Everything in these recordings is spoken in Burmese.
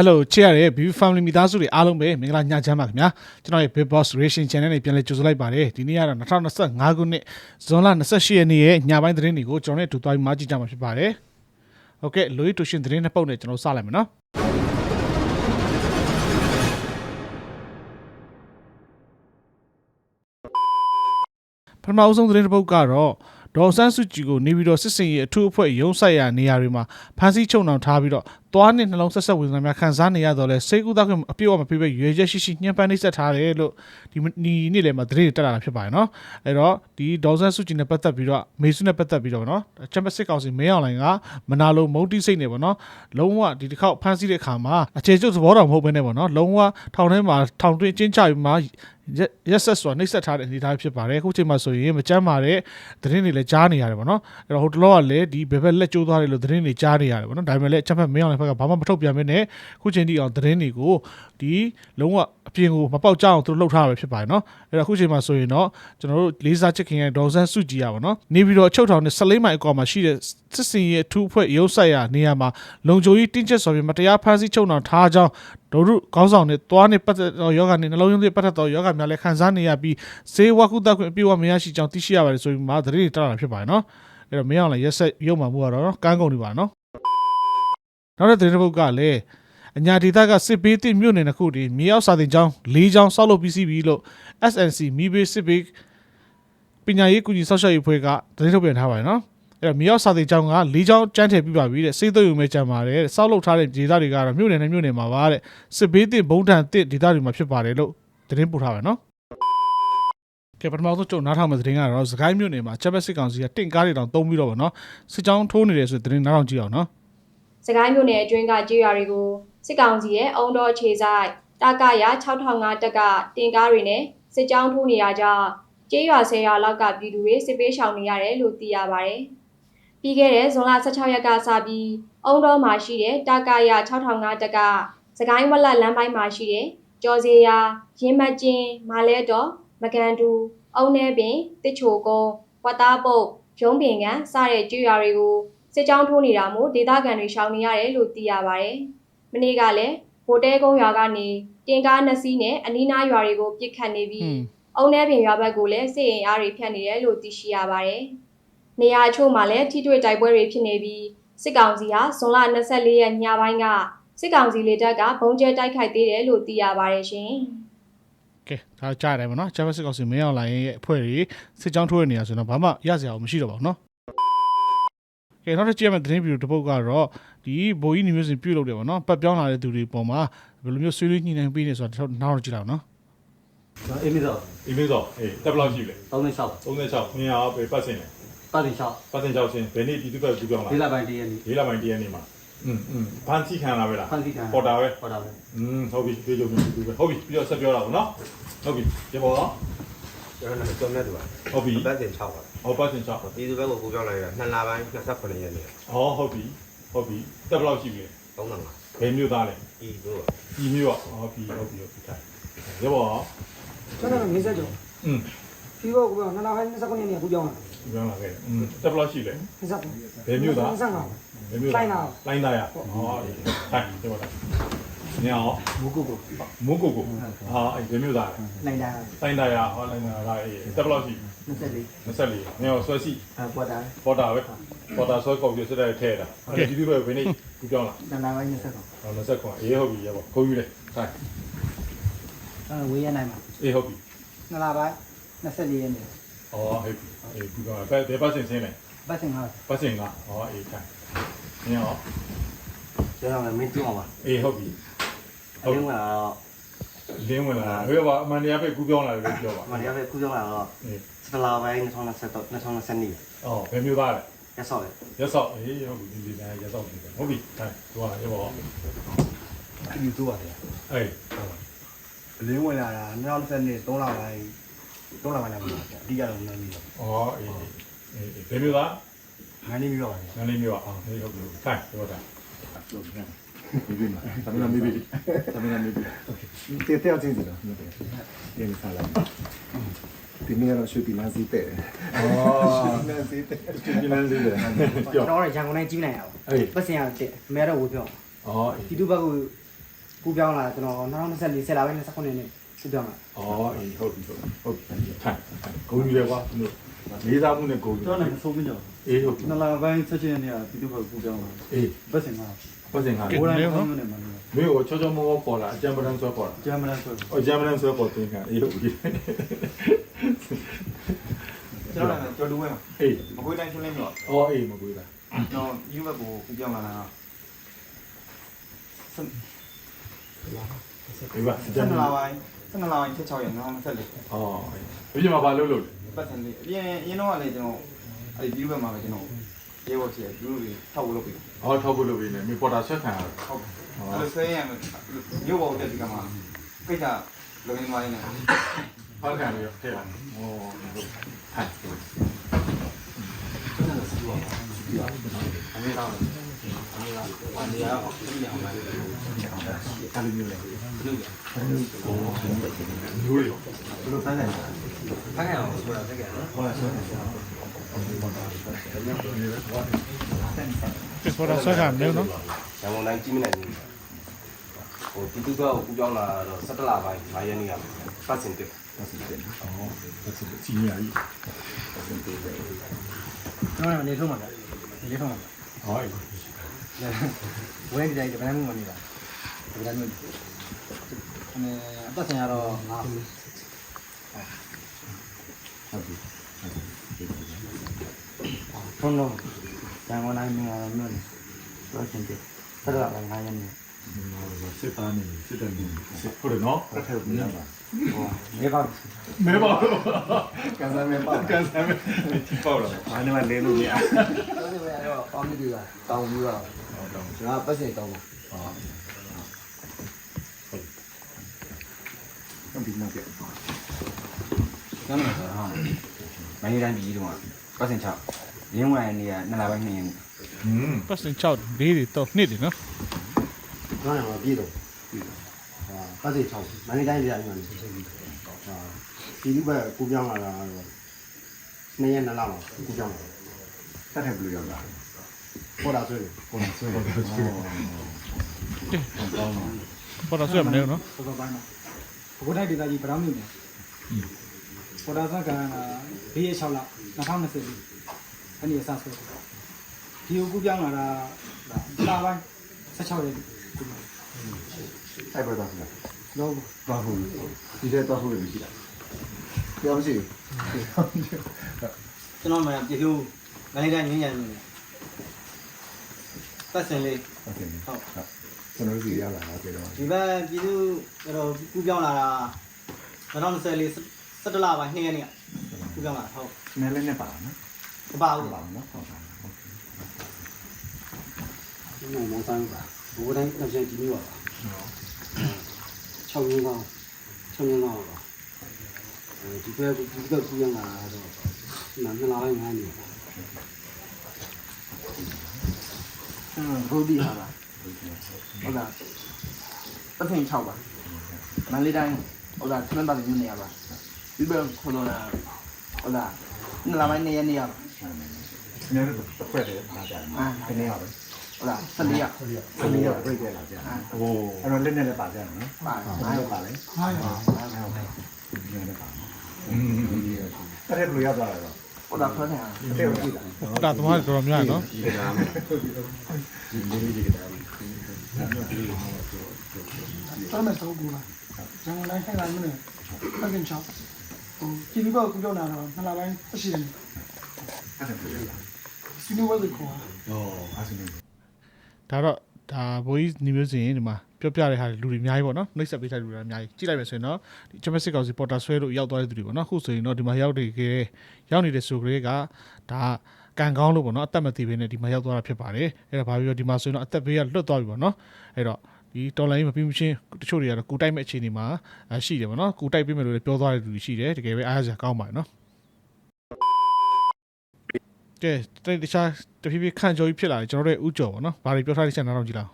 Hello ချစ်ရတဲ့ View Family မိသားစုတွေအားလုံးပဲမင်္ဂလာညချမ်းပါခင်ဗျာကျွန်တော်ရဲ့ Big Boss Racing Channel နဲ့ပြန်လည်ကြိုဆိုလိုက်ပါတယ်ဒီနေ့ကတော့2025ခုနှစ်ဇွန်လ28ရက်နေ့ရဲ့ညပိုင်းသတင်းတွေကိုကျွန်တော်နဲ့အတူသွားပြီးမှကြည့်ကြမှာဖြစ်ပါတယ်ဟုတ်ကဲ့လူရီတူရှင်သတင်းနှစ်ပုတ်နဲ့ကျွန်တော်စလိုက်မယ်နော်ပထမအဆုံးသတင်းတစ်ပုတ်ကတော့ဒေါ်ဆန်းစုကြည်ကိုနေပြီးတော့စစ်စင်ရဲ့အထူးအဖွဲ့ရုံးဆိုင်ရာနေရာတွေမှာဖမ်းဆီးချုပ်နှောင်ထားပြီးတော့သွားနဲ့နှလုံးဆက်ဆက်ဝေဒနာများခံစားနေရတော့လဲစိတ်ကူးသားခွင့်အပြည့်အဝမပြည့်ပဲရွေချက်ရှိရှိညှဉ်းပန်းနှိပ်စက်ထားတယ်လို့ဒီဒီနေ့လည်းမသတင်းတွေတက်လာတာဖြစ်ပါတယ်နော်အဲ့တော့ဒီဒေါ်ဆန်းစုကြည်နဲ့ပတ်သက်ပြီးတော့မေစုနဲ့ပတ်သက်ပြီးတော့နော်ချမ်ပစစ်ကောင်စီမင်းအောင်လိုင်ကမနာလိုမုံတိစိတ်နေပေါ့နော်လုံးဝဒီတစ်ခေါက်ဖမ်းဆီးတဲ့အခါမှာအခြေကျုပ်သဘောတော်မဟုတ်ဘဲနဲ့ပေါ့နော်လုံးဝထောင်ထဲမှာထောင်တွင်းကျင်းချပြီးမှရက်ဆက်စွာနှိပ်စက်ထားတဲ့အနေအထားဖြစ်ပါတယ်အခုချိန်မှာဆိုရင်မကြမ်းပါတဲ့သတင်းတွေလည်းကြားနေရတယ်ပေါ့နော်အဲ့တော့ဟိုတလောကလည်းဒီဘယ်ဘက်လက်ကျိုးသွားတယ်လို့သတင်းတွေကြားနေရတယ်ပေါ့နော်ဒါပေမဲ့လည်းအချက်ဖက်မင်းအောင်လည်းဘက်ကဘာမှမထုတ်ပြန်မင်းနဲ့အခုချိန်ထိအောင်သတင်းတွေကိုဒီလုံးဝအပြင်ကိုမပေါက်ကြအောင်သူတို့လှုပ်ထားရပဲဖြစ်ပါတယ်နော်အဲ့တော့အခုချိန်မှာဆိုရင်တော့ကျွန်တော်တို့လေးစားချစ်ခင်ရဲ့ဒေါ်ဆန်းစုကြည်ရပါတော့နေပြီးတော့အချုပ်ထောင်နဲ့14မိုင်အကွာမှာရှိတဲ့စစ်စင်ရဲ့အထူးအဖွဲ့ရုပ်ဆိုင်ရာနေရာမှာလုံခြုံရေးတင်းကျပ်စွာဖြင့်မတရားဖမ်းဆီးချုပ်နှောင်ထားကြောင်းဒို့ရုခေါင်းဆောင်နဲ့သွားနဲ့ပတ်သက်သောယောဂနဲ့နှလုံးသွင်းပတ်သက်သောယောဂများလည်းခံစားနေရပြီးဈေးဝကုသခွင့်အပြည့်အဝမရရှိကြောင်းသိရှိရပါတယ်ဆိုပြီးမှသတင်းတွေတက်လာတာဖြစ်ပါတယ်နော်အဲ့တော့မင်းအောင်လည်းရက်ဆက်ရုံမှမှုကတော့ကန်းကုန်နေပါနော် နောက်တဲ့သတင်းတစ်ပုဒ်ကလည်းအညာဒေသကစစ်ဘေးတိမြို့နယ်တစ်ခုတည်းမြေအောက်စာတင်ကျောင်း၄ကျောင်းဆောက်လုပ်ပြီးစီးပြီလို့ SNC မိဘေးစစ်ဘေးပညာရေးကူညီဆောက်ရှောက်ရေးဖွဲ့ကသတင်းထုတ်ပြန်ထားပါတယ်နော်အဲ့တော့မြေအောက်စာတင်ကျောင်းက၄ကျောင်းကျန်းထည့်ပြပါပြီတဲ့စိတ်သွေးုံမဲ့ကြံပါတယ်တဲ့ဆောက်လုပ်ထားတဲ့ဒေသတွေကတော့မြို့နယ်နဲ့မြို့နယ်မှာပါတဲ့စစ်ဘေးတိဘုံထန်တစ်ဒေသတွေမှာဖြစ်ပါတယ်လို့သတင်းပို့ထားပါတယ်နော်ကဲပထမဆုံးကြုံနားထောင်မယ့်သတင်းကတော့စကိုင်းမြို့နယ်မှာချက်ဘက်စစ်ကောင်စီကတင့်ကားတွေတောင်တုံးပြီးတော့ဗောနော်စစ်ကြောင်းထိုးနေတယ်ဆိုတဲ့သတင်းနားထောင်ကြည့်အောင်နော် စကိုင်းမြို့နယ်အတွင်းကကြေးရွာတွေကိုစစ်ကောင်စီရဲ့အုံတော်ခြေဆိုင်တာကရ6005တက်ကတင်ကားတွေနဲ့စစ်ကြောင်းထိုးနေရကြောင်းကြေးရွာ10ရွာလောက်ကပြည်သူတွေစစ်ပေးရှောင်နေရတယ်လို့သိရပါတယ်။ပြီးခဲ့တဲ့ဇွန်လ16ရက်ကစပြီးအုံတော်မှာရှိတဲ့တာကရ6005တက်ကစကိုင်းဝက်လက်လမ်းပိုင်းမှာရှိတဲ့ကြော်စီယာရင်းမကျင်းမာလဲတော်မကန်တူအုံနေပင်တစ်ချိုကုန်းဝတ်သားပုတ်ရုံးပင်ကန်စတဲ့ကြေးရွာတွေကို စစ်ကြောင်းထိုးနေတာမို့ဒေသခံတွေရှောင်နေရတယ်လို့သိရပါဗျ။မနေ့ကလည်းဟိုတဲကုန်းရွာကနေတင်ကားနှစ်စီးနဲ့အနီးနားရွာတွေကိုပြစ်ခတ်နေပြီးအုံထဲပင်ရွာဘက်ကိုလည်းစစ်ရင်အားတွေဖြတ်နေတယ်လို့သိရှိရပါတယ်။နေရာအချို့မှာလည်းထိတွေ့တိုက်ပွဲတွေဖြစ်နေပြီးစစ်ကောင်စီဟာဇွန်လ24ရက်ညပိုင်းကစစ်ကောင်စီလေတပ်ကဘုံကျဲတိုက်ခိုက်သေးတယ်လို့သိရပါတယ်ရှင်။ကဲဒါကြားရတယ်ဗောနော်ချက်ဘက်စစ်ကောင်စီမင်းအောင်လိုင်ရဲ့အဖွဲ့တွေစစ်ကြောင်းထိုးနေနေရဆိုတော့ဘာမှရစရာမရှိတော့ပါဘူးနော်ကဲနောက်တစ်ကြည့်ရမယ့်သတင်းဗီဒီယိုတစ်ပုဒ်ကတော့ဒီဘိုးကြီးနေမျိုးစင်ပြုတ်လုပ်တယ်ဗောနော်ပတ်ပြောင်းလာတဲ့သူတွေပုံမှာဘယ်လိုမျိုးဆွေးနွေးညှိနှိုင်းပေးနေဆိုတာတော့နောက်တော့ကြည့်လောက်နော် အေးလေးတော့ အင်းလေးတော့အေးတက်ဘလောက်ရှိလဲ 36 36ခွင့်ရအောင်ပဲပတ်စင်တယ် ပတ်တင်6 ပတ်စင်ကြောက်ချင်းဘယ်နေ့ပြည်သူ့ဘက်ကူပြောင်းလာ လေးလပိုင်းတည်းရက်နေ့ လေးလပိုင်းတည်းရက်နေ့မှာอืมอืมဖန်စီခံလာပဲလား ဖန်စီခံ ပေါ်တာပဲ ဟောတာပဲ อืมဟုတ်ပြီပြေကြုံပြည်သူပဲဟုတ်ပြီပြီးတော့ဆက်ပြောတာပေါ့နော်ဟုတ်ပြီဒီပေါ်တော့ ကျွန်တော်တို့နဲ့တူပါ ဟုတ်ပြီ အပတ်စဉ်6ပါ ဟောပတ်စင်ချောက်ဒီသူဘက်ကိုကိုပြောင်းလိုက်ရ2လပိုင်း28ရက်နေ့ဟောဟုတ်ပြီဟုတ်ပြီတက်ဘယ်လောက်ရှိပြီလဲ35ဘယ်မြို့သားလဲဒီမြို့ဒီမြို့ဟောပြီဟုတ်ပြီဟုတ်ပြီတိုင်းရပါကျွန်တော်နေဆက်ကြောอืมဒီဘက်ကိုပြောင်း2လပိုင်း29ရက်နေ့ကိုပြောင်းလာပြောင်းလာခဲ့อืมတက်ဘယ်လောက်ရှိလဲ35ဘယ်မြို့သား35ဘယ်မြို့သားလိုင်းသားလိုင်းသားရဟောတိုင်းရပါလား你好，蘑菇菇，蘑菇菇，啊，有没有带？来带，来带呀，好来带来，带不老几。24 24နေအောင်ဆွဲစီအာပေါ်တာပေါ်တာပဲပေါ်တာဆွဲကော်ပြဆွဲတဲ့ထဲတာအဲ့ဒီဒီလိုပဲဘယ်နေဒီပြောင်းလာတန်တာပိုင်း29ဟော29အေးဟုတ်ပြီရပါခုံယူလိုက်ဟိုင်းအဲဝေးရနိုင်မှာအေးဟုတ်ပြီနှစ်လပိုင်း24ရက်နေ့အော်အေးအေးဒီကဘယ်ဘယ်ပတ်စင်စင်းလဲပတ်စင်ကပတ်စင်ကဟောအေးခိုင်းနေအောင်ကျွန်တော်လည်းမင်းတို့ပါအေးဟုတ်ပြီဟုတ်ကဲ့လင်းဝင်လာလင်းဝင်လာဘယ်ပါအမှန်တရားပဲကူးပြောင်းလာတယ်ပြောပါအမှန်တရားပဲကူးပြောင်းလာတော့ အေး7လပိုင်း2020 2020နေ့အော်ဘယ်မျိုးသားလဲရဆော့တယ်ရက်စောက်အေးဟုတ်ပြီဒီနေ့ရက်စောက်ပြီဟုတ်ပြီဆိုင်သွားရပါယူတူပါတယ်အေးအလင်းဝင်လာတာ2020နှစ်3လပိုင်း3လပိုင်းလာပြီအဓိကတော့နန်းနေတော့အော်အေးအေးဘယ်မျိုးသားမန်းနေပြီးတော့ပါတယ်နန်းလေးမျိုးอ่ะဟေးဟုတ်ပြီဆိုင်ပြောတာဆိုပြန်ဒီပြီးမှာသမီးနာမေးပြီးသမီး နာမေးပြီးတေးတဲ့ချင်းစီတော့ဟုတ်တယ်ဒီနေ့စားလိုက်ဒီနေ့တော့ရွှေပြည်လန်းစီးတဲ့အော်လန်းစီးတဲ့ဒီလမ်းလေးတယ်ကျွန်တော်ရန်ကုန်တိုင်းကြီးနိုင်အောင်အေးပတ်စင်ရတဲ့မဲတော့ဝေပြောအော်ပြည်သူဘက်ကကူပြောင်းလာကျွန်တော်2024ဆယ်လပိုင်း29ရက်နေ့ကူပြောင်းလာอ๋อအေးဟုတ်ပြီဟုတ်ပြီဟုတ်ပြီထိုင်ထိုင်ဂုံယူတယ်ကွာတို့လေးစားမှုနဲ့ဂုံယူကျွန်တော်လည်းဆုံးမကြောက်အေးဟုတ်ပြီနလာပိုင်းဆက်ချင်းနေရပြည်သူ့ဘက်ကူပြောင်းလာအေးပတ်စင်ကပတ်စင်ကဘိုးတိုင်းဆုံးနေမှာ မေကိုချောချောမောမောပေါ်လာအကြံပဒံဆွဲပေါ်လာဂျမန်ဆိုအော်ဂျမန်ဆွဲပေါ်တင်ကအေးဟုတ်ပြီကျွန်တော်လည်းကြော်လူဝဲမှာအေးမကွေးတိုင်းရှင်းလင်းတော့အော်အေးမကွေးတာကျွန်တော်ယူဘက်ကိုကူပြောင်းလာတာဒီပါစဆကြံက်နလာလာပိုင်းဆက်နလာပိုင်း16ရက်2024အော်ဒီမှာဘာလုပ်လို့လဲပတ်စင်လေးအရင်အရင်တော့လည်းကျွန်တော်အဲ့ဒီပြည်သူ့ဘက်မှာပဲကျွန်တော်ရေဘော်ချီလူလူတွေထောက်ဖို့လုပ်ပြီးအော်ထောက်ဖို့လုပ်ပြီးနေမေပေါ်တာဆက်ခံရတာဟုတ် အဲ့လိုဆွဲရမယ်မြို့ဘော်တက်ဒီကမှာကိစ္စလုံနေသွားနေတယ်ဖောက်ခံပြီးတော့ထည့်လာအော်ဟုတ်ထိုင်အမေတော့အမေကတော့အနေရအောင်ပြင်အောင်ပါအဲ့လိုမျိုးလေလူရမျိုးတွေဘယ်လိုဖမ်းနိုင်လဲဖမ်းရအောင်ဆိုတာတကယ်နော်ဟုတ်လားဆို တော့ဒီပေါ်တာဆွဲကမင်းနော်ရန်ကုန်တိုင်းကြီးမနိုင်ဘူးဟိုပြည်သူ့ဘက်ကိုကူပြောင်းလာတော့17လပိုင်း5ရက်နေ့ကပတ်စင်တက်အော်ကြီးညာကြီးကျွန်တော်လည်းနေဆုံးပါဗျနေဆုံးပါဟောအေးဝဲဒီတိုင်းတပန်းမှုမနေတာတပန်းမှုအဲအသက်ဆိုင်ရတော့ငါဟုတ်ပြီ ဖုန်းလုံးကျန်ကုန်တိုင်းမှာမြို့နေတော့ချင်းတယ်ဆက်လာငါရနေစစ်သားနေစစ်တယ်နေစစ်ဟုတ်တယ်နော်အဲ့ထက်ဘူးရပါဟောနေပါမဲပါကန်ဆယ်မဲပါကန်ဆယ်မဲပေါ့လားအားနေမလဲလို့မရတော့ဒီဘက်ကတော့ကောင်းပြီကတောင်းပြီးတော့ဟုတ်တော့ကျွန်တော်ပတ်စင်တောင်းပါဟုတ်ပြီနော်ကဲကျွန်တော်ကတော့မင်းတိုင်းပြည်တော့ပတ်စင်6 ရင်းဝင်နေရနှစ်လပိုင်းနှစ်ရက်อืมပတ်စင်6လေးတွေတော့နှစ်တွေနော်ကျွန်တော်ကပြည်တော့ပြည်တော့ဟာပတ်စင်6မန္တလေးတိုင်းပြည်အမှန်ဆက်ဆက်ပြီးဟာပြည်သူ့ဘက်ကူပြောင်းလာတာတော့နှစ်ရက်နှစ်လမှာကူပြောင်းလာဆက်ထက်ဘူးရပါပေါ်တာဆွဲတယ်ပုံဆွဲတယ်ဟုတ်ကောင်းပါပေါ်တာဆွဲမနေနော်ပေါ်တာပိုင်းမှာဘုဒ္ဓဒေသကြီးဗရောင်းမြို့နယ်ပေါ်တာဆက်ကဘေးရ6လ2020 အဲ့ဒီအစားဆွဲဒီကိုကူပြောင်းလာတာလာပိုင်း16ရက်အဲ့ပေါ်တော့လားတော့တော့ဟုတ်ဒီတဲ့တော့ဟုတ်လို့ရှိတာပြောင်းစီကျွန်တော်မှပြည်သူမန္တလေးတိုင်းငင်းရနေတယ်ပတ်စင်လေးဟုတ်ကဲ့ဟုတ်ကျွန်တော်စီရလာတာပြေတော့ဒီဘက်ပြည်သူတော့ကူပြောင်းလာတာ2024 17လပိုင်း2ရက်နေ့ကူပြောင်းလာဟုတ်နည်းလေးနဲ့ပါနော် မပါဘူးပါနော်ဟုတ်ပါကျွန်တော်မောင်းတိုင်းပါဘိုးတိုင်းနှစ်ချက်ကြည့်နေပါပါ6ရင်းကောင်း6ရင်းကောင်းပါဒီဘက်ဒီဘက်ကူပြောင်းလာတော့နာနှစ်လပိုင်းငါးနေอืมဘုဒ္ဓဟာပါဟုတ်လားပတ်စင်6ပါမန္တလေးတိုင်းဟုတ်လားသမန်ပါညနေရပါဒီဘက်ခေါ်တော့လားဟုတ်လားနှစ်လပိုင်း2ရက်နေ့ရပါ ကျွန်တော်တို့တစ်ခွက်တည်းအားကြတယ်ခဏရပါဟုတ်လားဆလျက်ဆလျက်ဆလျက်ပြည့်ပြလာကြ။အိုးအဲ့တော့လက်နဲ့လည်းပါကြတယ်နော်။ပါပါပါလေ။ဟုတ်ပါပါ။ဟုတ်ပါပါ။ဒီနေ့ပါ။အင်းအဲ့ဒါလိုရသွားတာတော့ဟုတ်တာဖတ်နေတာ။တဲ့ဟုတ်လား။တာသမားတော်တော်များနော်။ဒီကမ်း။ဒီလိုလေးကတည်းကအဲ့တော့ဒီဟောတော့တော်မယ်တော့ဘူးလား။ကျွန်တော်လည်းထိုင်လာမလို့။ဖတ်ခင်ချောင်း။ဟိုကြည်ပြီးတော့ကုပြောလာတော့နှစ်လပိုင်းရှိတယ်။ အဲ့ဒါဘယ်လိုလဲစီနိုဝက်ကိုဩအားစနေဒါတော့ဒါဘိုးကြီးညီမျိုးစင်ဒီမှာပြောပြတဲ့ဟာလူတွေအများကြီးပေါ့နော်နှိပ်စက်ပေးထားတဲ့လူတွေအများကြီးကြည့်လိုက်မယ်ဆိုရင်တော့ဒီချမစစ်ကောင်စီပေါ်တာဆွဲလို့ရောက်သွားတဲ့သူတွေပေါ့နော်အခုဆိုရင်တော့ဒီမှာရောက်နေကြရောက်နေတဲ့ဆိုကလေးကဒါကန်ကောင်းလို့ပေါ့နော်အသက်မသေးဘဲနဲ့ဒီမှာရောက်သွားတာဖြစ်ပါတယ်အဲ့ဒါဘာပြီးတော့ဒီမှာဆိုရင်တော့အသက်ဘေးကလွတ်သွားပြီပေါ့နော်အဲ့တော့ဒီတော်လိုင်းမပြီးမချင်းတချို့တွေကတော့ကူတိုက်မဲ့အခြေအနေမှာရှိတယ်ပေါ့နော်ကူတိုက်ပေးမယ်လို့လည်းပြောသွားတဲ့လူတွေရှိတယ်တကယ်ပဲအားရစရာကောင်းပါတယ်နော် ကဲတခြားတဖြည်းဖြည်းခန့်ကြော်ကြီးဖြစ်လာတယ်ကျွန်တော်တို့ဥကြော်ပေါ့နော်ဘာတွေပြောထားတဲ့ချက်နားတော့ကြည့်လောက်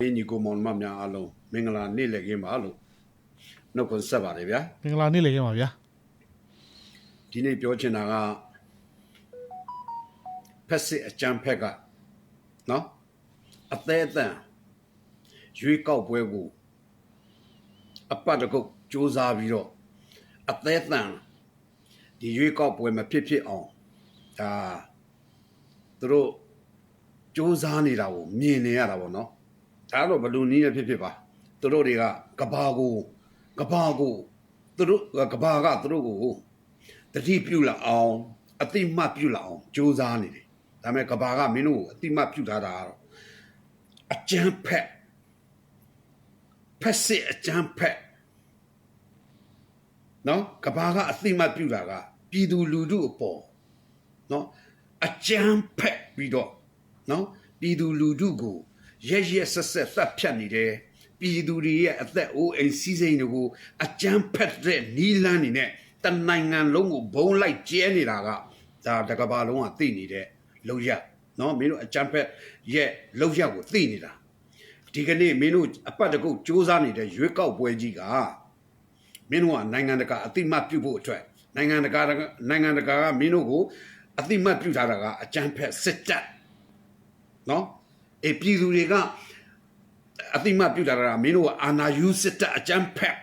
မင်းညီကိုမောင်နှမများအားလုံးမင်္ဂလာနေ့လည်ခင်းပါလို့နှုတ်ခွန်းဆက်ပါတယ်ဗျာမင်္ဂလာနေ့လေခင်ပါဗျာဒီနေ့ပြောချင်တာကဖက်စစ်အကြံဖက်ကနော်အသေးအတန်ရွေးကောက်ပွဲကိုအပတ်တကုတ်စူးစမ်းပြီးတော့အသေးအံဒီရွေးကောက်ပွဲမဖြစ်ဖြစ်အောင်ဒါ သူတို့စူးစမ်းနေတာကိုမြင်နေရတာပေါ့နော်ဒါတော့ဘယ်လူနည်းနဲ့ဖြစ်ဖြစ်ပါသူတို့တွေကကဘာကိုကဘာကိုသူတို့ကဘာကသူတို့ကိုတတိပြုလာအောင်အတိမတ်ပြုလာအောင်စူးစမ်းနေတယ်ဒါပေမဲ့ကဘာကမင်းတို့ကိုအတိမတ်ပြုထားတာကတော့အကျန်းဖက်ဖက်စစ်အကျန်းဖက်နော်ကဘာကအတိမတ်ပြုတာကပြည်သူလူထုအပေါ်နော် အကျန်းဖက်ပြီးတော့နော်ပြည်သူလူထုကိုရက်ရက်ဆက်ဆက်သတ်ဖြတ်နေတယ်ပြည်သူတွေရဲ့အသက်အိုးအိမ်စီးစိမ်တွေကိုအကျန်းဖက်တဲ့နီးလန်းနေနဲ့တနိုင်ငံလုံးကိုဘုံလိုက်ကျဲနေတာကဒါတကဘာလုံးကသိနေတဲ့လောက်ရနော်မင်းတို့အကျန်းဖက်ရဲ့လောက်ရကိုသိနေတာဒီကနေ့မင်းတို့အပတ်တကုတ်စူးစမ်းနေတဲ့ရွေးကောက်ပွဲကြီးကမင်းတို့ကနိုင်ငံတကာအတိမတ်ပြုဖို့အတွက်နိုင်ငံတကာနိုင်ငံတကာကမင်းတို့ကို အတိမတ်ပြုထားတာကအကြမ်းဖက်စစ်တပ်နော်အေပြည်သူတွေကအတိမတ်ပြုထားတာကမင်းတို့ကအာဏာယူစစ်တပ်အကြမ်းဖက်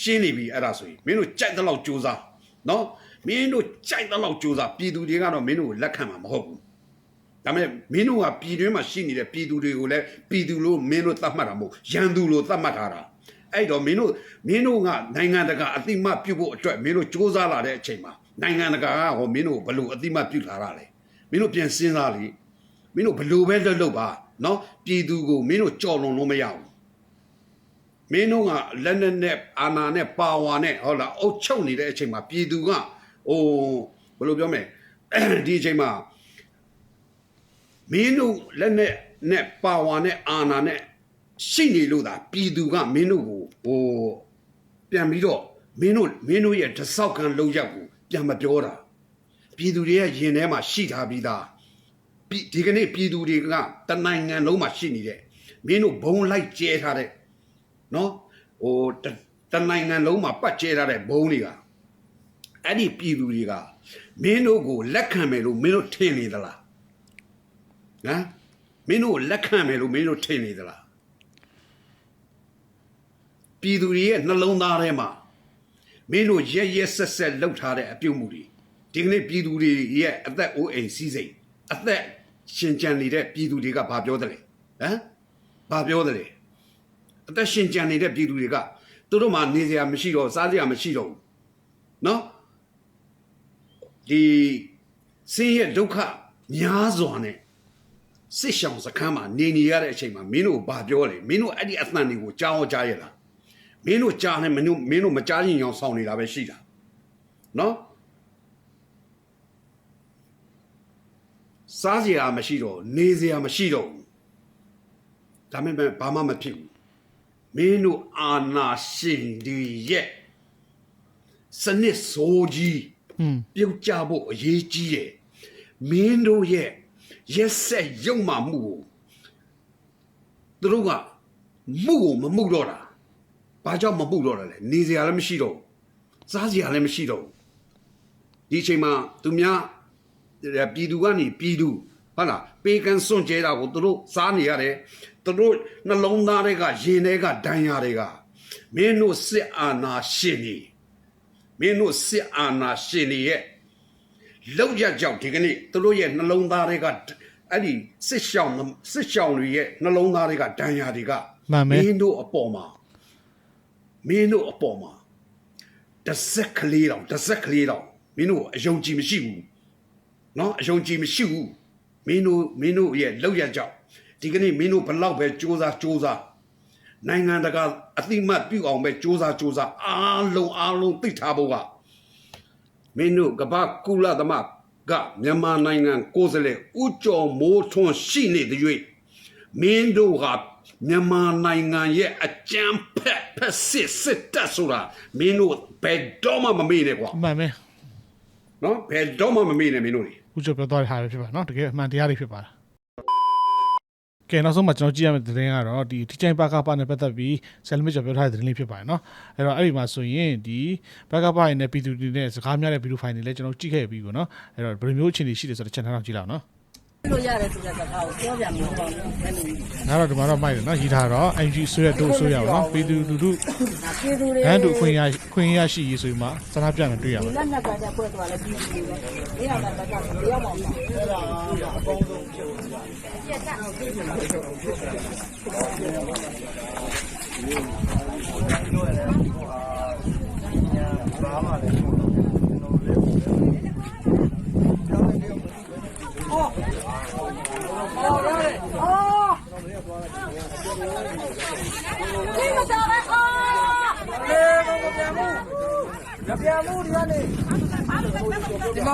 ရှင်းနေပြီအဲ့ဒါဆိုရင်မင်းတို့ကြိုက်တဲ့လောက်စူးစမ်းနော်မင်းတို့ကြိုက်တဲ့လောက်စူးစမ်းပြည်သူတွေကတော့မင်းတို့ကိုလက်ခံမှာမဟုတ်ဘူးဒါပေမဲ့မင်းတို့ကပြည်တွင်းမှာရှိနေတဲ့ပြည်သူတွေကိုလည်းပြည်သူလို့မင်းတို့သတ်မှတ်တာမဟုတ်ရန်သူလို့သတ်မှတ်ထားတာအဲ့တော့မင်းတို့မင်းတို့ကနိုင်ငံတကာအတိမတ်ပြုတ်ဖို့အတွက်မင်းတို့စ조사လာတဲ့အချိန်မှာ နိုင်ငံတကာကဟောမင်းတို့ဘလို့အတိမတ်ပြုတ်လာတာလဲမင်းတို့ပြန်စဉ်းစားလေမင်းတို့ဘလို့ပဲလွတ်လွတ်ပါနော်ပြည်သူကိုမင်းတို့ကြော်လွန်လို့မရဘူးမင်းတို့ကလက်နဲ့နဲ့အာနာနဲ့ပါဝါနဲ့ဟုတ်လားအုတ်ချုပ်နေတဲ့အချိန်မှာပြည်သူကဟိုဘယ်လိုပြောမလဲဒီအချိန်မှာမင်းတို့လက်နဲ့နဲ့ပါဝါနဲ့အာနာနဲ့ရှိနေလို့သာပြည်သူကမင်းတို့ကိုဟိုပြန်ပြီးတော့မင်းတို့မင်းတို့ရဲ့တဆောက်ခံလောက်ရောက်ကို ပြန်မပြောတာပြည်သူတွေရဲ့ရင်ထဲမှာရှိထားပြီးသားပြည်ဒီကနေ့ပြည်သူတွေကတနိုင်ငံလုံးမှာရှိနေတဲ့မင်းတို့ဘုံလိုက်ကျဲထားတဲ့နော်ဟိုတတနိုင်ငံလုံးမှာပတ်ကျဲထားတဲ့ဘုံတွေကအဲ့ဒီပြည်သူတွေကမင်းတို့ကိုလက်ခံမယ်လို့မင်းတို့ထင်နေသလားဟမ်မင်းတို့ကိုလက်ခံမယ်လို့မင်းတို့ထင်နေသလားပြည်သူတွေရဲ့နှလုံးသားထဲမှာ မင်းတို့ရက်ရက်ဆက်ဆက်လှုပ်ထားတဲ့အပြုတ်မှုတွေဒီကနေ့ပြည်သူတွေရဲ့အသက်အိုးအိမ်စီးစိမ်အသက်ရှင်ကြံနေတဲ့ပြည်သူတွေကဘာပြောတယ်လဲဟမ်ဘာပြောတယ်လဲအသက်ရှင်ကြံနေတဲ့ပြည်သူတွေကသူတို့မှနေစရာမရှိတော့စားစရာမရှိတော့ဘူးနော်ဒီဆင်းရဲဒုက္ခများစွာနဲ့စစ်ရှောင်စခန်းမှာနေနေရတဲ့အချိန်မှာမင်းတို့ဘာပြောလဲမင်းတို့အဲ့ဒီအသံတွေကိုကြားအောင်ကြားရလား မင်းတို့ကြားနေမင်းတို့မင်းတို့မကြားရင်ရောင်ဆောင်နေတာပဲရှိတာနော်စားစရာမရှိတော့နေစရာမရှိတော့ဘူးဒါပေမဲ့ဘာမှမဖြစ်ဘူးမင်းတို့အာနာရှင်ဒီရဲ့စနစ်ဆိုးကြီးอืมပြုတ်ကြဖို့အရေးကြီးတယ်မင်းတို့ရဲ့ရက်ဆက်ရုံမှမှုကိုသူတို့ကမှုကိုမမှုတော့တာ ဘာကြောင့်မမှုတော့တာလဲနေစရာလည်းမရှိတော့ဘူးစားစရာလည်းမရှိတော့ဘူးဒီအချိန်မှာသူများပြည်သူကနေပြည်သူဟုတ်လားပေးကန်စွန့်ကြဲတာကိုသူတို့စားနေရတယ်သူတို့နှလုံးသားတွေကရင်တွေကဒဏ်ရာတွေကမင်းတို့စစ်အာဏာရှင်နေမင်းတို့စစ်အာဏာရှင်နေရဲ့လောက်ရကြောက်ဒီကနေ့သူတို့ရဲ့နှလုံးသားတွေကအဲ့ဒီစစ်ရှောင်းစစ်ရှောင်းတွေရဲ့နှလုံးသားတွေကဒဏ်ရာတွေကမှန်မယ်မင်းတို့အပေါ်မှာ မင်းတို့အပေါ်မှာတစ်စက်ကလေးတော့တစ်စက်ကလေးတော့မင်းတို့အယုံကြည်မရှိဘူးเนาะအယုံကြည်မရှိဘူးမင်းတို့မင်းတို့ရဲ့လောက်ရကြောက်ဒီကနေ့မင်းတို့ဘလောက်ပဲစ조사စ조사နိုင်ငံတကာအတိမတ်ပြုအောင်ပဲစ조사စ조사အားလုံးအားလုံးသိထားဖို့က မင်းတို့ကပ္ပကုလသမကမြန်မာနိုင်ငံကိုယ်စားလှယ်ဦးကျော်မိုးထွန်းရှိနေတဲ့၍မင်းတို့က မြန်မာနိုင်ငံရဲ့အကြမ်းဖက်ဖက်စစ်စစ်တပ်ဆိုတာမင်းတို့ဘယ်တော့မှမမေ့နဲ့ကွာ အမှန်ပဲ နော်ဘယ်တော့မှမမေ့နဲ့မင်းတို့တွေ ဦးကျော်ပြောသွားတဲ့ဟာပဲဖြစ်ပါเนาะတကယ်အမှန်တရားတွေဖြစ်ပါတယ်ကဲနောက်ဆုံးမှာကျွန်တော်ကြည့်ရမယ့်သတင်းကတော့ဒီထိချိုင်းပါကပါနဲ့ပတ်သက်ပြီးဆယ်လမစ်ကျော်ပြောထားတဲ့သတင်းလေးဖြစ်ပါတယ်เนาะအဲ့တော့အဲ့ဒီမှာဆိုရင်ဒီပါကပါရဲ့ P2D နဲ့စကားများတဲ့ဗီဒီယိုဖိုင်တွေလည်းကျွန်တော်ကြည့်ခဲ့ပြီးကိုเนาะအဲ့တော့ဘယ်လိုမျိုးအခြေအနေရှိတယ်ဆိုတော့ချက်ထားအောင်ကြည့်လောက်เนาะ လို့ရတယ်ဆိုတဲ့စကားကိုပြောပြမှာပေါ့နော်ဘယ်လိုလဲငါတော့ဒီမှာတော့မိုက်တယ်နော်ရီထားတော့ NG ဆိုရတို့ဆိုရပါတော့ပြည်သူလူထုဒါပြည်သူတွေဟန်တူခွင့်ရခွင့်ရရှိရေးဆိုပြီးမှစကားပြမယ်တွေ့ရဒီမှာလက်နက်ကကြပွဲသွားလဲပြည်သူတွေပဲဒီဟာကတက်ကတယောက်မှမဟုတ်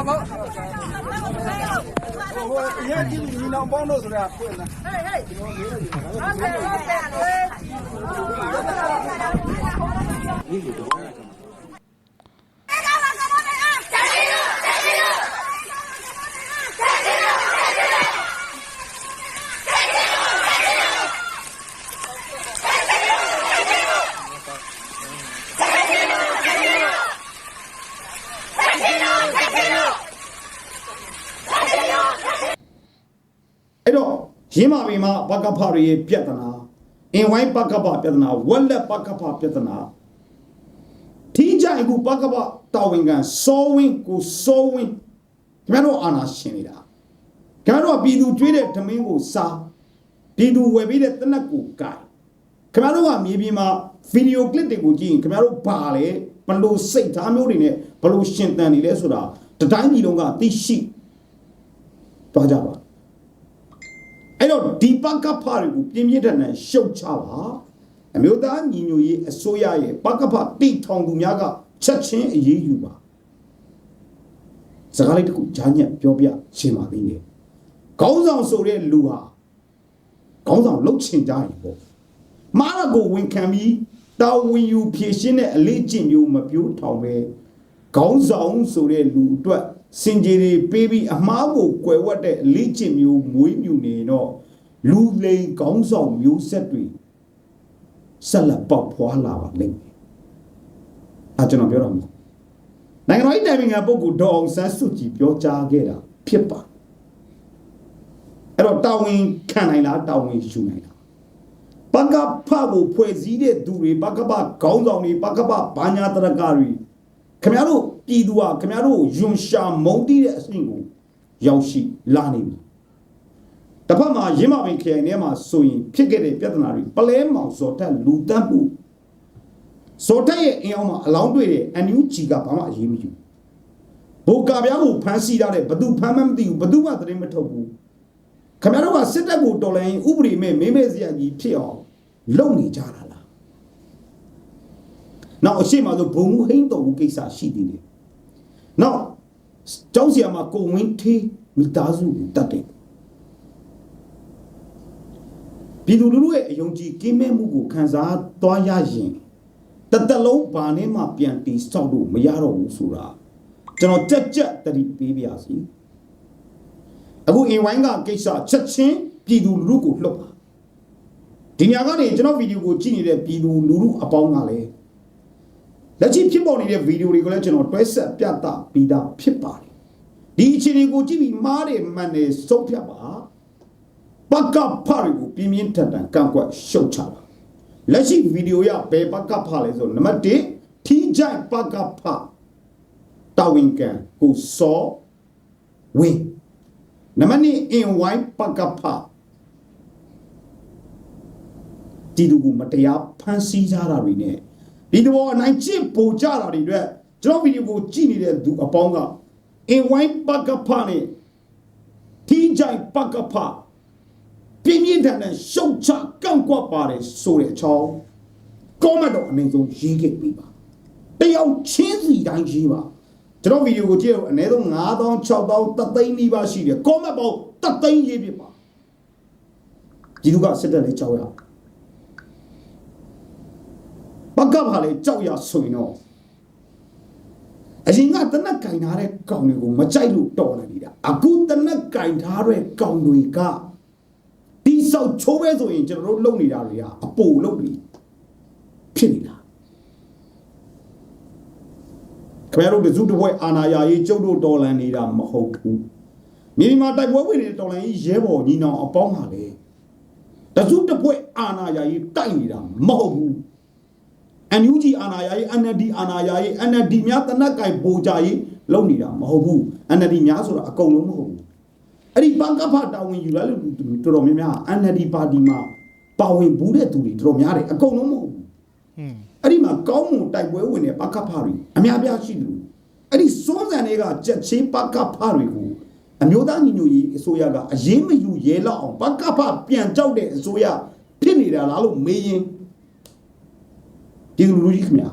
我我一年给你两房都是的。哎哎。 ရင်းမာပင်မှာဘကဖရရဲ့ပြဿနာအင်ဝိုင်းဘကဖပြဿနာဝက်လက်ဘကဖပြဿနာထိကြိုင်ကူဘကဖတာဝန်ခံစောဝင်းကိုစောဝင်းခင်ဗျားတို့အာနာရှင်နေတာခင်ဗျားတို့ကပြည်သူကျွေးတဲ့ဓမင်းကိုစားပြည်သူဝယ်ပေးတဲ့တနက်ကိုကိုင်ခင်ဗျားတို့ကမြေပြင်မှာဗီဒီယိုကလစ်တွေကိုကြည့်ရင်ခင်ဗျားတို့ဘာလဲဘလို့စိတ်ထားမျိုးတွေနဲ့ဘလို့ရှင်တန်နေလဲဆိုတာတတိုင်းပြည်လုံးကသိရှိသွားကြပါအဲ့ တော့ဒီပကဖတွေကိုပြင်းပြထန်ထန်ရှုတ်ချပါအမျိုးသားညီညွတ်ရေးအစိုးရရဲ့ပကဖတိထောင်သူများကချက်ချင်းအရေးယူပါစကားလေးတစ်ခုဂျာညက်ပြောပြရှင်းပါသေးတယ်ခေါင်းဆောင်ဆိုတဲ့လူဟာခေါင်းဆောင်လှုပ်ချင်ကြရင်ပေါ့မာရကိုဝန်ခံပြီးတာဝန်ယူဖြည့်ရှင်းတဲ့အလေးကျင့်မျိုးမပြိုးထောင်ပဲခေါင်းဆောင်ဆိုတဲ့လူအတွက် စင်ကြေတွေပေးပြီးအမားကိုကွယ်ဝတ်တဲ့အလေးကျင့်မျိုးမွေးမြူနေတော့လူလိန်ခေါင်းဆောင်မျိုးဆက်တွေဆက်လက်ပေါက်ဖွာလာပါလိမ့်မယ်။အဲကျွန်တော်ပြောတာမဟုတ်ဘူးနိုင်ငံတော်၏တိုင်ပင်ခံပုဂ္ဂိုလ်ဒေါအောင်ဆန်းစုကြည်ပြောကြားခဲ့တာဖြစ်ပါအဲ့တော့တာဝန်ခံနိုင်လားတာဝန်ယူနိုင်လားပကဖကိုဖွဲ့စည်းတဲ့သူတွေပကပခေါင်းဆောင်တွေပကပဘာညာတရကတွေခင်ဗျားတို့ ပြည်သူဟာခင်ဗျားတို့ယွန်ရှာမုံတီးတဲ့အဆင့်ကိုရောက်ရှိလာနေပြီတစ်ဖက်မှာရင်းမပင်ခရိုင်ထဲမှာဆိုရင်ဖြစ်ခဲ့တဲ့ပြဿနာတွေပလဲမောင်စော်တက်လူတက်မှုစော်တက်ရဲ့အင်အောင်မှာအလောင်းတွေ့တဲ့ NUG ကဘာမှအရေးမယူဘိုကာပြားကိုဖမ်းဆီးထားတဲ့ဘသူဖမ်းမှမသိဘူးဘသူမှသတင်းမထုတ်ဘူးခင်ဗျားတို့ကစစ်တပ်ကိုတော်လိုင်းဥပဒေမဲ့မေးမေးစရာကြီးဖြစ်အောင်လုပ်နေကြတာလားနောက်အရှိမဆိုဘုံမှုဟိမ့်တော်ဘူးကိစ္စရှိသေးတယ် နောက်ကျောင်းဆရာမကိုဝင်းထေးမိသားစုကိုတတ်တယ်ပြည်သူလူထုရဲ့အယုံကြည်ကင်းမဲ့မှုကိုခံစားသွားရရင်တသက်လုံးဘာနဲ့မှပြန်တီဆောက်လို့မရတော့ဘူးဆိုတာကျွန်တော်ကြက်ကြက်တတိပေးပါစီအခုအင်ဝိုင်းကကိစ္စချက်ချင်းပြည်သူလူထုကိုလှုပ်ပါဒီညကနေကျွန်တော်ဗီဒီယိုကိုကြည့်နေတဲ့ပြည်သူလူထုအပေါင်းကလည်း လက်ရှိဖြစ်ပေါ်နေတဲ့ဗီဒီယိုတွေကိုလည်းကျွန်တော်တွဲဆက်ပြသပြီးသားဖြစ်ပါတယ်ဒီအခြေအနေကိုကြည့်ပြီးမားတယ်မှန်တယ်စုံဖြတ်ပါပကဖာတွေကိုပြင်းပြင်းထန်ထန်ကန့်ကွက်ရှုတ်ချပါလက်ရှိဗီဒီယိုရဘယ်ပကဖာလဲဆိုနံပါတ်1ထီးကြိုင်ပကဖာတာဝန်ခံကိုစောဝင်းနံပါတ်2အင်ဝိုင်းပကဖာဒီလူကိုမတရားဖမ်းဆီးကြတာတွေနဲ့ ဒီတော့အနိုင်ကျင့်ပို့ကြတာတွေအတွက်ကျွန်တော်ဗီဒီယိုကိုကြည့်နေတဲ့သူအပေါင်းကအင်ဝိုင်းပကဖာနဲ့ထီးကြိုင်ပကဖာပြင်းပြင်းထန်ထန်ရှုတ်ချကန့်ကွက်ပါတယ်ဆိုတဲ့အချောင်းကောမန့်တော့အနိုင်ဆုံးရေးခဲ့ပြီပါတယောက်ချင်းစီတိုင်းရေးပါကျွန်တော်ဗီဒီယိုကိုကြည့်ရအနည်းဆုံး9000 6000တသိန်းနီးပါးရှိတယ်ကောမန့်ပေါင်းတသိန်းရေးပြပါဒီလူကစစ်တပ်လေးကြောက်ရ ဘကဘာလေးကြောက်ရဆိုရင်တော့အရင်ကတနက်ကင်ထားတဲ့ကောင်တွေကိုမကြိုက်လို့တော်နေနေတာအခုတနက်ကင်ထားတဲ့ကောင်တွေကဒီဆောက်ချိုးပဲဆိုရင်ကျွန်တော်တို့လုံနေတာတွေကအပိုလုံပြီဖြစ်နေတာခင်ဗျားတို့တစုတစ်ပွဲအာနာယာရေးကျုပ်တို့တော်လန်နေတာမဟုတ်ဘူးမြေဒီမှာတိုက်ပွဲဝင်နေတဲ့တော်လိုင်းကြီးရဲဘော်ညီနောင်အပေါင်းပါလေတစုတစ်ဖွဲ့အာနာယာကြီးတိုက်နေတာမဟုတ်ဘူး NUG အာနာယာကြီး NLD အာနာယာကြီး NLD များတနက်ကင်ပိုကြကြီးလုပ်နေတာမဟုတ်ဘူး NLD များဆိုတာအကုန်လုံးမဟုတ်ဘူးအဲ့ဒီဘန်ကဖတာဝန်ယူလာလို့တော်တော်များများ NLD ပါတီမှာပါဝင်ဘူးတဲ့သူတွေတော်တော်များတယ်အကုန်လုံးမဟုတ်ဘူးဟွန်းအဲ့ဒီမှာကောင်းမွန်တိုက်ပွဲဝင်တဲ့ပကဖတွေအများပြားရှိတယ်လို့အဲ့ဒီစွန်းစံတွေကကြက်ချင်းပကဖတွေကိုအမျိုးသားညီညွတ်ရေးအစိုးရကအရေးမယူရဲလောက်အောင်ပကဖပြန်ကြောက်တဲ့အစိုးရဖြစ်နေတာလားလို့မေးရင် ဒီလူလူကြီးခင်ဗျာ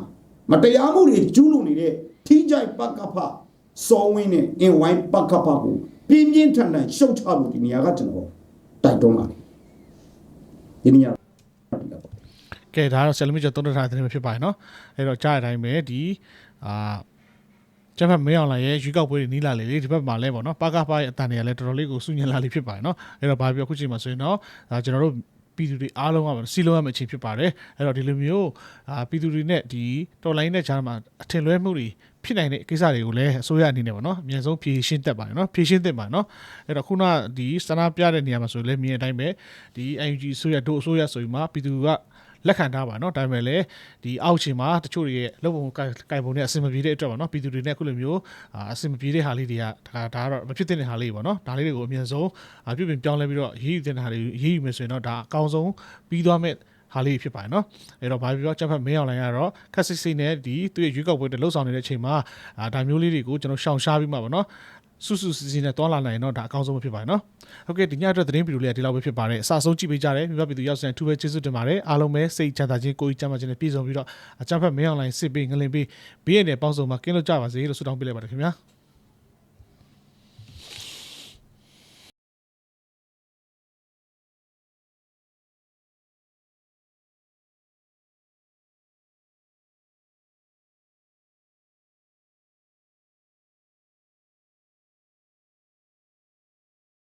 မတရားမှုတွေကျူးလွန်နေတဲ့ထိကြိုက်ပကဖစောဝင်းနဲ့အင်ဝိုင်းပကဖကိုပြင်းပြင်းထန်ထန်ရှုတ်ချလို့ဒီနေရာကကျွန်တော်တိုက်တွန်းပါတယ်ဒီနေရာ ကဲဒါကတော့ဆယ်လမီကျော်သုံးတထားတဲ့တင်ဖြစ်ပါတယ်เนาะအဲ့တော့ကြားရတိုင်းပဲဒီအာကျမမင်းအောင်လာရဲ့ရွေးကောက်ပွဲတွေနီးလာလေလေဒီဘက်မှာလဲပေါ့နော်ပါကပါရဲ့အတန်တွေကလည်းတော်တော်လေးကိုစုညင်လာလိဖြစ်ပါတယ်เนาะအဲ့တော့ဘာပြောခုချိန်မှာဆိုရင်တော့ဒါကျွန်တော်တို့ ပြည်သူတွေအားလုံးကစီလုံးရမယ့်အချိန်ဖြစ်ပါတယ်အဲ့တော့ဒီလိုမျိုးအာပြည်သူတွေနဲ့ဒီတော်လိုင်းနဲ့ဂျားမှာအထင်လွဲမှုတွေဖြစ်နိုင်တဲ့ကိစ္စတွေကိုလည်းအစိုးရအနေနဲ့ပေါ့နော်အမြန်ဆုံးဖြေရှင်းတတ်ပါတယ်နော်ဖြေရှင်းသင့်ပါတယ်နော်အဲ့တော့ခုနဒီစနာပြတဲ့နေရာမှာဆိုရင်လည်းမြင်တဲ့အတိုင်းပဲဒီ IUG အစိုးရတို့အစိုးရဆိုရင်မှာပြည်သူက လက်ခံထားပါเนาะဒါပေမဲ့လည်းဒီအောက်ခြေမှာတချို့တွေရဲ့လုပ်ပုံကိုင်ကိုင်ပုံတွေအဆင်မပြေတဲ့အတွက်ပါเนาะပြည်သူတွေနဲ့အခုလိုမျိုးအာအဆင်မပြေတဲ့ဟာလေးတွေကဒါဒါကတော့မဖြစ်တဲ့ဟာလေးပေါ့เนาะဒါလေးတွေကိုအမြင်ဆုံးအာပြုပြင်ပြောင်းလဲပြီးတော့ရေးယူတဲ့ဟာတွေရေးယူမယ်ဆိုရင်တော့ဒါအကောင်းဆုံးပြီးသွားမဲ့ဟာလေးဖြစ်ပါတယ်เนาะအဲ့တော့ဘာပြောပြောချက်ဖက်မင်းအောင်လိုင်းကတော့ခက်စစ်စစ်နဲ့ဒီသူ့ရဲ့ရွေးကောက်ပွဲတွေလှုပ်ဆောင်နေတဲ့အချိန်မှာအာဒါမျိုးလေးတွေကိုကျွန်တော်ရှောင်ရှားပြီးမှပါเนาะ စုစုစည်းစည်းနဲ့တွားလာနိုင်ရင်တော့ဒါအကောင်းဆုံးပဲဖြစ်ပါတယ်နော်။ဟုတ်ကဲ့ဒီညအတွက်သတင်းဗီဒီယိုလေးကဒီလောက်ပဲဖြစ်ပါတယ်။အစအဆုံးကြည့်ပေးကြတယ်မြတ်ပြည်သူရောက်စံထူပဲကျေးဇူးတင်ပါတယ်။အားလုံးပဲစိတ်ချမ်းသာခြင်းကိုယ်ကြီးချမ်းသာခြင်းနဲ့ပြည့်စုံပြီးတော့အကြမ်းဖက်မင်းအောင်လိုင်းစစ်ပေးငလင်ပေးဘေးရည်နဲ့ပေါင်းစုံမှာကင်းလို့ကြပါစေလို့ဆုတောင်းပေးလိုက်ပါတယ်ခင်ဗျာ။